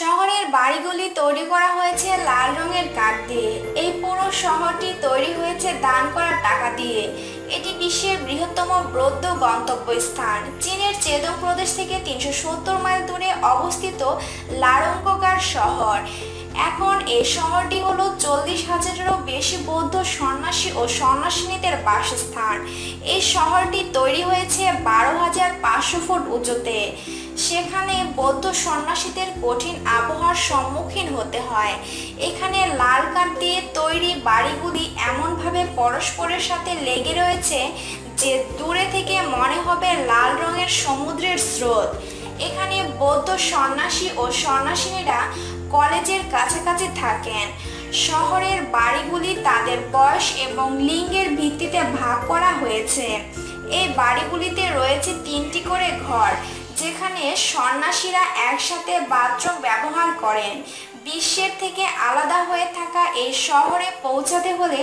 শহরের বাড়িগুলি তৈরি করা হয়েছে লাল রঙের কাঠ দিয়ে। এই পুরো শহরটি তৈরি হয়েছে দান করা টাকা দিয়ে। এটি বিশ্বের বৃহত্তম বৌদ্ধ গন্তব্যস্থান। চীনের চেদং প্রদেশ থেকে তিনশো সত্তর মাইল দূরে অবস্থিত লারঙ্গকার শহর। এখন এই শহরটি হলো চল্লিশ হাজারেরও বেশি বৌদ্ধ সন্ন্যাসী ও সন্ন্যাসিনীদের বাসস্থান। এই শহরটি তৈরি হয়েছে বারো হাজার পাঁচশো ফুট উঁচুতে। সেখানে বৌদ্ধ সন্ন্যাসীদের কঠিন আবহাওয়ার সম্মুখীন হতে হয়। এখানে লাল কাঠ দিয়ে তৈরি বাড়িগুলি এমনভাবে পরস্পরের সাথে লেগে রয়েছে যে দূরে থেকে মনে হবে লাল রঙের সমুদ্রের স্রোত। এখানে বৌদ্ধ সন্ন্যাসী ও সন্ন্যাসিনীরা কলেজের কাছাকাছি থাকেন। শহরের বাড়িগুলি তাদের বয়স এবং লিঙ্গের ভিত্তিতে ভাগ করা হয়েছে। এই বাড়িগুলিতে রয়েছে তিনটি করে ঘর, যেখানে সন্ন্যাসীরা একসাথে বাথরুম ব্যবহার করেন। বিশ্বের থেকে আলাদা হয়ে থাকা এই শহরে পৌঁছাতে হলে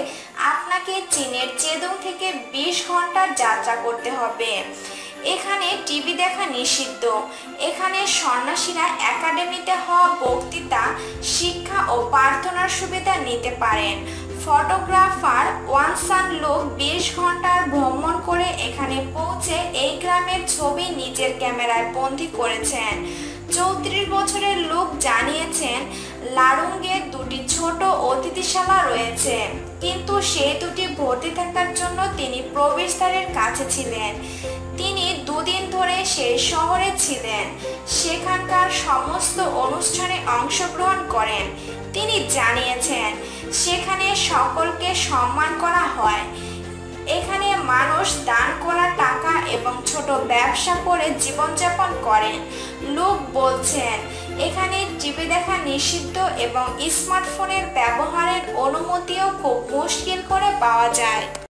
আপনাকে চীনের চেদং থেকে বিশ ঘণ্টার যাত্রা করতে হবে। এখানে টিভি দেখা নিষিদ্ধ। এখানে সন্ন্যাসীরা একাডেমিতে হওয়া বক্তৃতা, শিক্ষা ও প্রার্থনার সুবিধা নিতে পারেন। ফটোগ্রাফার ওয়ানসান লোক বিশ ঘণ্টার ভ্রমণ করে এখানে পৌঁছে এই গ্রামের ছবি নিজের ক্যামেরায় বন্দি করেছেন। চৌত্রিশ বছরের লোক জানিয়েছেন, লারুঙ্গে দুটি ছোট অতিথিশালা রয়েছে। কিন্তু সেই দুটি ভর্তি থাকার জন্য তিনি প্রবেশদ্বারের কাছে ছিলেন। তিনি দুদিন ধরে সেই শহরে ছিলেন। সেখানকার সমস্ত অনুষ্ঠানে অংশগ্রহণ করেন। তিনি জানিয়েছেন, সেখানে সকলকে সম্মান করা হয়। এখানে মানুষ দান করা টাকা এবং ছোট ব্যবসা করে জীবনযাপন করেন। লোক বলছেন, এখানে টিভি দেখা নিষিদ্ধ এবং স্মার্টফোনের ব্যবহারের অনুমতিও খুব মুশকিল করে পাওয়া যায়।